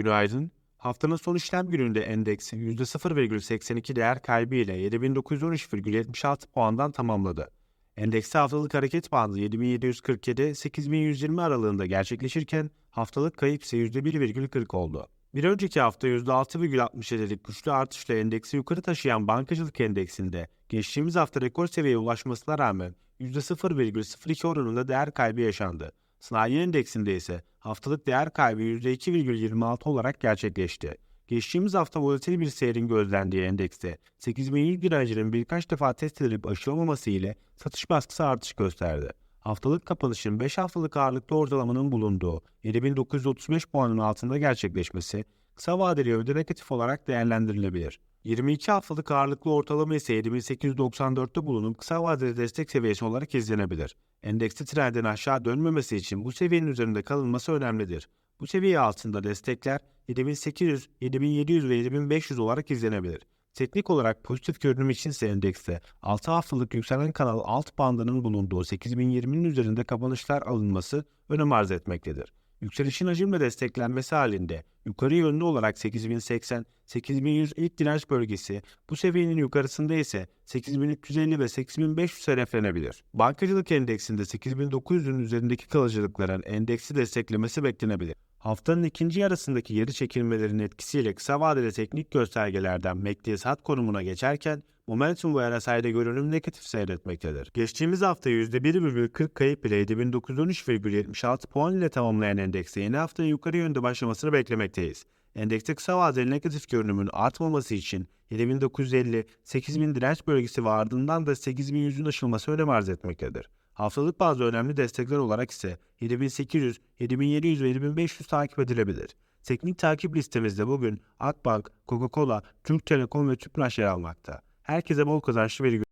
Günaydın. Haftanın son işlem gününde endeks %0,82 değer kaybı ile 7913,76 puandan tamamladı. Endekste haftalık hareket bandı 7747-8120 aralığında gerçekleşirken haftalık kayıp ise %1,40 oldu. Bir önceki hafta %6,67'lik güçlü artışla endeksi yukarı taşıyan bankacılık endeksinde geçtiğimiz hafta rekor seviyeye ulaşmasına rağmen %0,02 oranında değer kaybı yaşandı. Sanayi endeksinde ise haftalık değer kaybı %2,26 olarak gerçekleşti. Geçtiğimiz hafta volatil bir seyrin gözlendiği endekste 8000 direncinin birkaç defa test edilip aşılamaması ile satış baskısı artış gösterdi. Haftalık kapanışın 5 haftalık ağırlıklı ortalamanın bulunduğu 7935 puanın altında gerçekleşmesi kısa vadeli yönde negatif olarak değerlendirilebilir. 22 haftalık ağırlıklı ortalama ise 7894'te bulunup kısa vadeli destek seviyesi olarak izlenebilir. Endekste trendin aşağı dönmemesi için bu seviyenin üzerinde kalınması önemlidir. Bu seviye altında destekler 7800, 7700 ve 7500 olarak izlenebilir. Teknik olarak pozitif görünüm içinse endekste 6 haftalık yükselen kanal alt bandının bulunduğu 8020'nin üzerinde kapanışlar alınması önem arz etmektedir. Yükselişin hacimle desteklenmesi halinde yukarı yönlü olarak 8080, 8100 ilk direnç bölgesi, bu seviyenin yukarısında ise 8350 ve 8500 hedeflenebilir. Bankacılık endeksinde 8900'ün üzerindeki kalıcılıkların endeksi desteklemesi beklenebilir. Haftanın ikinci yarısındaki geri çekilmelerin etkisiyle kısa vadeli teknik göstergelerden MACD sat konumuna geçerken Momentum ve RSI'de görünüm negatif seyretmektedir. Geçtiğimiz hafta %1,40 kayıp ile 7913,76 puan ile tamamlayan endekse yeni haftanın yukarı yönde başlamasını beklemekteyiz. Endekste kısa vadeli negatif görünümün artmaması için 7950, 8000 direnç bölgesi ve ardından da 8100'ün aşılması önem arz etmektedir. Haftalık bazı önemli destekler olarak ise 7800, 7700 ve 7500 takip edilebilir. Teknik takip listemizde bugün Akbank, Coca-Cola, Türk Telekom ve Tüpraş yer almakta. Herkese bol kazançlı bir gün.